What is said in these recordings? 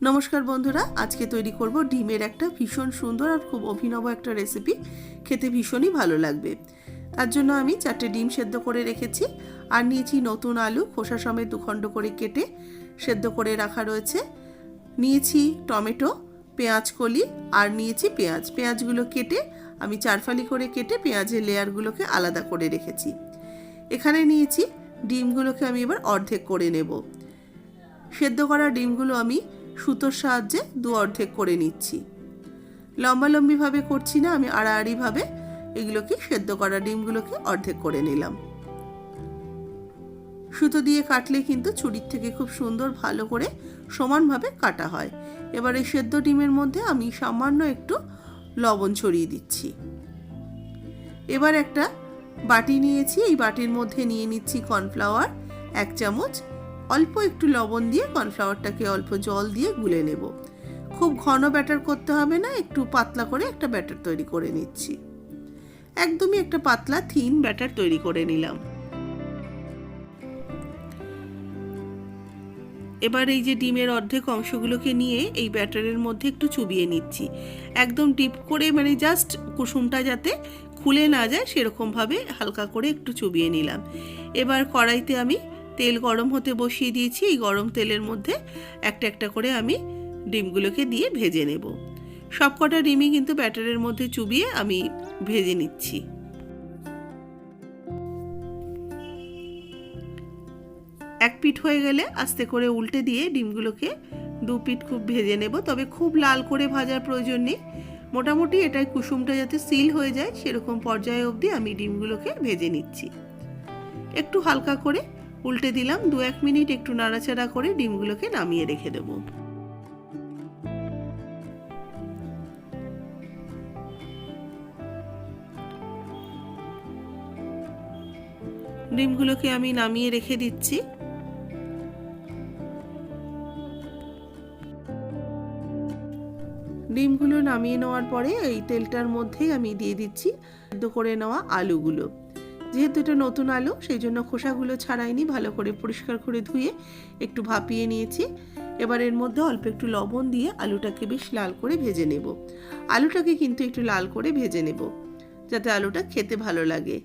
নমস্কার বন্ধুরা, আজকে তৈরি করব ডিমের একটা ভীষণ সুন্দর আর খুব অভিনব একটা রেসিপি খেতে ভীষণই ভালো লাগবে। তার জন্য আমি চারটে ডিম সেদ্ধ করে রেখেছি আর নিয়েছি নতুন আলু, খোসা সমেত দুখণ্ড করে কেটে সেদ্ধ করে রাখা রয়েছে। নিয়েছি টমেটো, পেঁয়াজ কলি আর নিয়েছি পেঁয়াজ। পেঁয়াজগুলো কেটে আমি চারফালি করে কেটে পেঁয়াজের লেয়ারগুলোকে আলাদা করে রেখেছি। এখানে নিয়েছি ডিমগুলোকে আমি এবার অর্ধেক করে নেব। সেদ্ধ করা ডিমগুলো আমি সুতোর সাহায্যে দু অর্ধেক করে নিচ্ছি। লম্বালম্বিভাবে করছি না, আমি আড়াআড়িভাবে এগুলোকে সেদ্ধ করা ডিমগুলোকে অর্ধেক করে নিলাম। সুতো দিয়ে কাটলে কিন্তু ছুরির থেকে খুব সুন্দর ভালো করে সমানভাবে কাটা হয়। এবার এই সেদ্ধ ডিমের মধ্যে আমি সামান্য একটু লবণ ছড়িয়ে দিচ্ছি। এবার একটা বাটি নিয়েছি, এই বাটির মধ্যে নিয়ে নিচ্ছি কর্নফ্লাওয়ার এক চামচ অল্প একটু লবণ দিয়ে কর্নফ্লাওয়ারটাকে অল্প জল দিয়ে গুলে নেব। খুব ঘন ব্যাটার করতে হবে না, একটু পাতলা করে একটা ব্যাটার তৈরি করে নিচ্ছি। একদমই একটা পাতলা, থিন ব্যাটার তৈরি করে নিলাম। এবার এই যে ডিমের অর্ধেক অংশগুলোকে নিয়ে এই ব্যাটারের মধ্যে একটু চুবিয়ে নিচ্ছি। একদম ডিপ করে মানে জাস্ট কুসুমটা যাতে খুলে না যায়, সেরকমভাবে হালকা করে একটু চুবিয়ে নিলাম। এবার কড়াইতে আমি তেল গরম হতে বসিয়ে দিয়েছি। এই গরম তেলের মধ্যে একটা একটা করে আমি ডিমগুলোকে দিয়ে ভেজে নেব। সব কটা ডিমই কিন্তু ব্যাটারের মধ্যে চুবিয়ে আমি ভেজে নিচ্ছি। এক পিঠ হয়ে গেলে আস্তে করে উল্টে দিয়ে ডিমগুলোকে দু পিঠ খুব ভেজে নেব। তবে খুব লাল করে ভাজার প্রয়োজন নেই। মোটামুটি এটাই কুসুমটা যাতে সিল হয়ে যায়, সেরকম পর্যায়ে অবধি আমি ডিমগুলোকে ভেজে নিচ্ছি। একটু হালকা করে উল্টে দিলাম, দু এক মিনিট একটু নাড়াচাড়া করে ডিমগুলোকে নামিয়ে রেখে দেব। ডিমগুলোকে আমি নামিয়ে রেখে দিচ্ছি। ডিমগুলো নামিয়ে নেওয়ার পরে এই তেলটার মধ্যেই আমি দিয়ে দিচ্ছি করে নেওয়া আলুগুলো। যেহেতু এটা নতুন আলু, সেই জন্য খোসাগুলো ছাড়াইনি, ভালো করে পরিষ্কার করে ধুয়ে একটু ভাপিয়ে নিয়েছি। এবার এর মধ্যে অল্প একটু লবণ দিয়ে আলুটাকে বেশ লাল করে ভেজে নেব। আলুটাকে কিন্তু একটু লাল করে ভেজে নেব, যাতে আলুটা খেতে ভালো লাগে।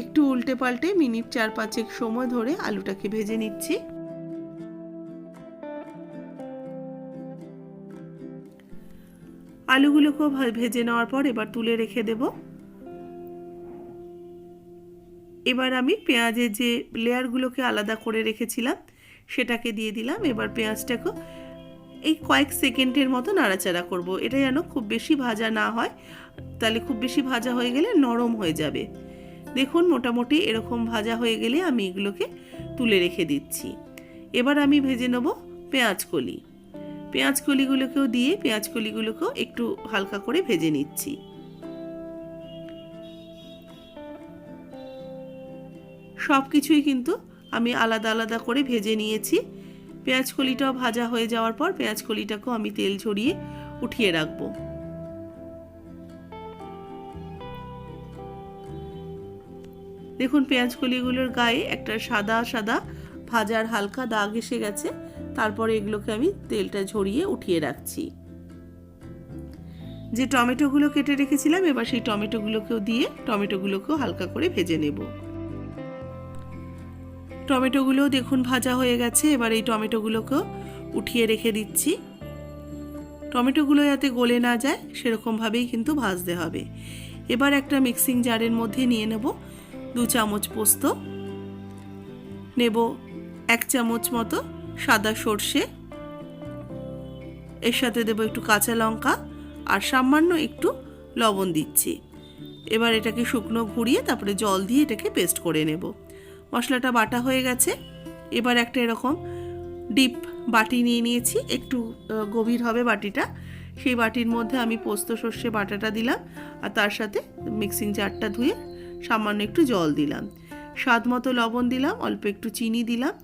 একটু উল্টে পাল্টে মিনিট চার পাঁচেক সময় ধরে আলুটাকে ভেজে নিচ্ছি। আলুগুলোকেও ভেজে নেওয়ার পর এবার তুলে রেখে দেব। এবার আমি পেঁয়াজের যে লেয়ারগুলোকে আলাদা করে রেখেছিলাম, সেটাকে দিয়ে দিলাম। এবার পেঁয়াজটাকে এই কয়েক সেকেন্ডের মতো নাড়াচাড়া করব। এটা যেন খুব বেশি ভাজা না হয়, তাহলে খুব বেশি ভাজা হয়ে গেলে নরম হয়ে যাবে। দেখুন, মোটামুটি এরকম ভাজা হয়ে গেলে আমি এগুলোকে তুলে রেখে দিচ্ছি। এবার আমি ভেজে নেব পেঁয়াজ কলি। পেঁয়াজ কলিগুলোকেও দিয়ে পেঁয়াজ কলিগুলোকেও একটু হালকা করে ভেজে নিচ্ছি। সব কিছুই কিন্তু আমি আলাদা আলাদা করে ভেজে নিয়েছি। পেঁয়াজ কলিটাও ভাজা হয়ে যাওয়ার পর পেঁয়াজ কলিটাকেও আমি তেল ঝরিয়ে উঠিয়ে রাখব। দেখুন, পেঁয়াজ কলিগুলোর গায়ে একটা সাদা সাদা ভাজার হালকা দাগ এসে গেছে। তারপরে এগুলোকে আমি তেলটা ঝরিয়ে উঠিয়ে রাখছি। যে টমেটোগুলো কেটে রেখেছিলাম, এবার সেই টমেটোগুলোকেও দিয়ে টমেটোগুলোকেও হালকা করে ভেজে নেব। টমেটোগুলোও দেখুন ভাজা হয়ে গেছে, এবার এই টমেটোগুলোকেও উঠিয়ে রেখে দিচ্ছি। টমেটোগুলো যাতে গলে না যায়, সেরকমভাবেই কিন্তু ভাজতে হবে। এবার একটা মিক্সিং জারের মধ্যে নিয়ে নেব দু চামচ পোস্ত। নেব এক চামচ মতো সাদা সর্ষে। এর সাথে দেবো একটু কাঁচা লঙ্কা আর সামান্য একটু লবণ দিচ্ছি। এবার এটাকে শুকনো ঘুরিয়ে তারপরে জল দিয়ে এটাকে পেস্ট করে নেব। মশলাটা বাটা হয়ে গেছে। এবার একটা এরকম ডিপ বাটি নিয়ে নিয়েছি। একটু গভীর হবে বাটিটা। সেই বাটির মধ্যে আমি পোস্ত, সর্ষে বাটাটা দিলাম আর তার সাথে মিক্সিং জারটা ধুয়ে সামান্য একটু জল দিলাম। স্বাদ মতো লবণ দিলাম, অল্প একটু চিনি দিলাম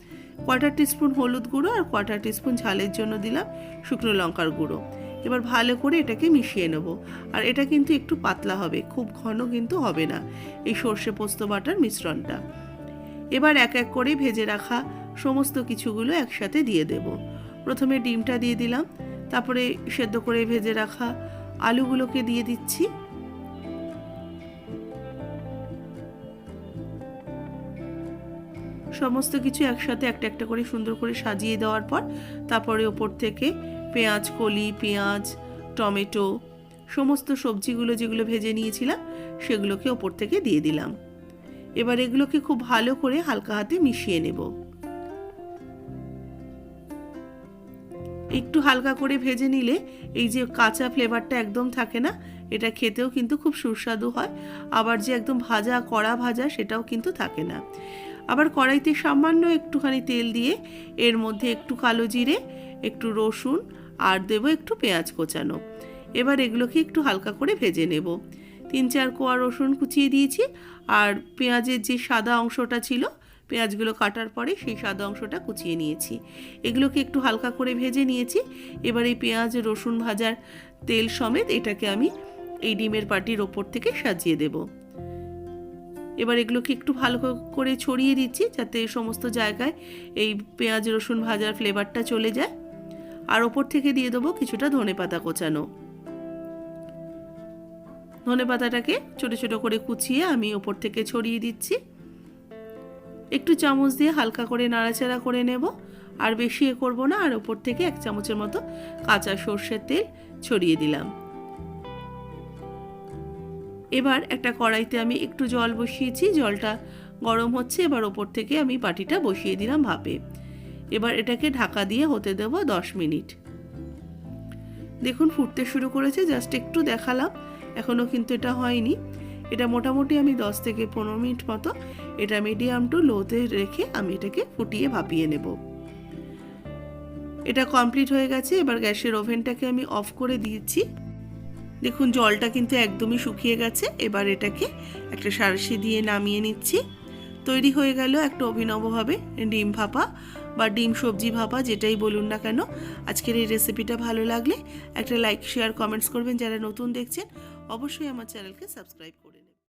কোয়ার্টার টিস্পুন হলুদ গুঁড়ো আর কোয়ার্টার টিস্পুন ঝালের জন্য দিলাম শুকনো লঙ্কার গুঁড়ো। এবার ভালো করে এটাকে মিশিয়ে নেব। আর এটা কিন্তু একটু পাতলা হবে, খুব ঘন কিন্তু হবে না। এই সর্ষে পোস্ত বাটার মিশ্রণটা। এবার এক এক করে ভেজে রাখা সমস্ত কিছুগুলো একসাথে দিয়ে দেব। প্রথমে ডিমটা দিয়ে দিলাম, তারপরে সেদ্ধ করে ভেজে রাখা আলুগুলোকে দিয়ে দিচ্ছি। সমস্ত কিছু একসাথে একটা একটা করে সুন্দর করে সাজিয়ে দেওয়ার পর, তারপরে ওপর থেকে পেঁয়াজ, কলি, পেঁয়াজ, টমেটো, সমস্ত সবজিগুলো যেগুলো ভেজে নিয়েছিলাম, সেগুলোকে ওপর থেকে দিয়ে দিলাম। এবার এগুলোকে খুব ভালো করে হালকা হাতে মিশিয়ে নেব। একটু হালকা করে ভেজে নিলে এই যে কাঁচা ফ্লেভারটা একদম থাকে না, এটা খেতেও কিন্তু খুব সুস্বাদু হয়। আবার যে একদম ভাজা, কড়া ভাজা সেটাও কিন্তু থাকে না। আবার কড়াইতে সামান্য একটুখানি তেল দিয়ে এর মধ্যে একটু কালো জিরে, একটু রসুন আর দেবো একটু পেঁয়াজ কোচানো। এবার এগুলোকে একটু হালকা করে ভেজে নেব। তিন চার কোয়া রসুন কুচিয়ে দিয়েছি আর পেঁয়াজের যে সাদা অংশটা ছিল, পেঁয়াজগুলো কাটার পরে সেই সাদা অংশটা কুচিয়ে নিয়েছি। এগুলোকে একটু হালকা করে ভেজে নিয়েছি। এবার এই পেঁয়াজ, রসুন ভাজার তেল সমেত এটাকে আমি এই ডিমের পাটির ওপর থেকে সাজিয়ে দেব। এবার এগুলোকে একটু ভালো করে ছড়িয়ে দিচ্ছি যাতে সমস্ত জায়গায় এই পেঁয়াজ, রসুন ভাজার ফ্লেভারটা চলে যায়। আর ওপর থেকে দিয়ে দেবো কিছুটা ধনে পাতা কোচানো। ধনে পাতাটাকে ছোটো ছোটো করে কুচিয়ে আমি ওপর থেকে ছড়িয়ে দিচ্ছি। একটু চামচ দিয়ে হালকা করে নাড়াচাড়া করে নেব। আর বেশি এ করব না, আর ওপর থেকে এক চামচের মতো কাঁচা সর্ষের তেল ছড়িয়ে দিলাম। এবার একটা কড়াইতে আমি একটু জল বসিয়েছি, জলটা গরম হচ্ছে, এবার ওপর থেকে আমি বাটিটা বসিয়ে দিলাম ভাপে। এবার এটাকে ঢাকা দিয়ে হতে দেব দশ মিনিট। দেখুন, ফুটতে শুরু করেছে, জাস্ট একটু দেখালাম। এখনও কিন্তু এটা হয়নি। এটা মোটামুটি আমি দশ থেকে পনেরো মিনিট মতো এটা মিডিয়াম টু লোতে রেখে আমি এটাকে ফুটিয়ে ভাপিয়ে নেব। এটা কমপ্লিট হয়ে গেছে, এবার গ্যাসের ওভেনটাকে আমি অফ করে দিয়েছি। দেখুন, জলটা কিন্তু একদমই শুকিয়ে গেছে, এবার এটাকে একটা সারসি দিয়ে নামিয়ে নিচ্ছি। তৈরি হয়ে গেল একটা অভিনবভাবে ডিম ভাপা বা ডিম সবজি ভাপা, যেটাই বলুন না কেন। আজকের এই রেসিপিটা ভালো লাগলে একটা লাইক শেয়ার কমেন্টস করবেন। যারা নতুন দেখছেন অবশ্যই আমার চ্যানেলকে সাবস্ক্রাইব করবেন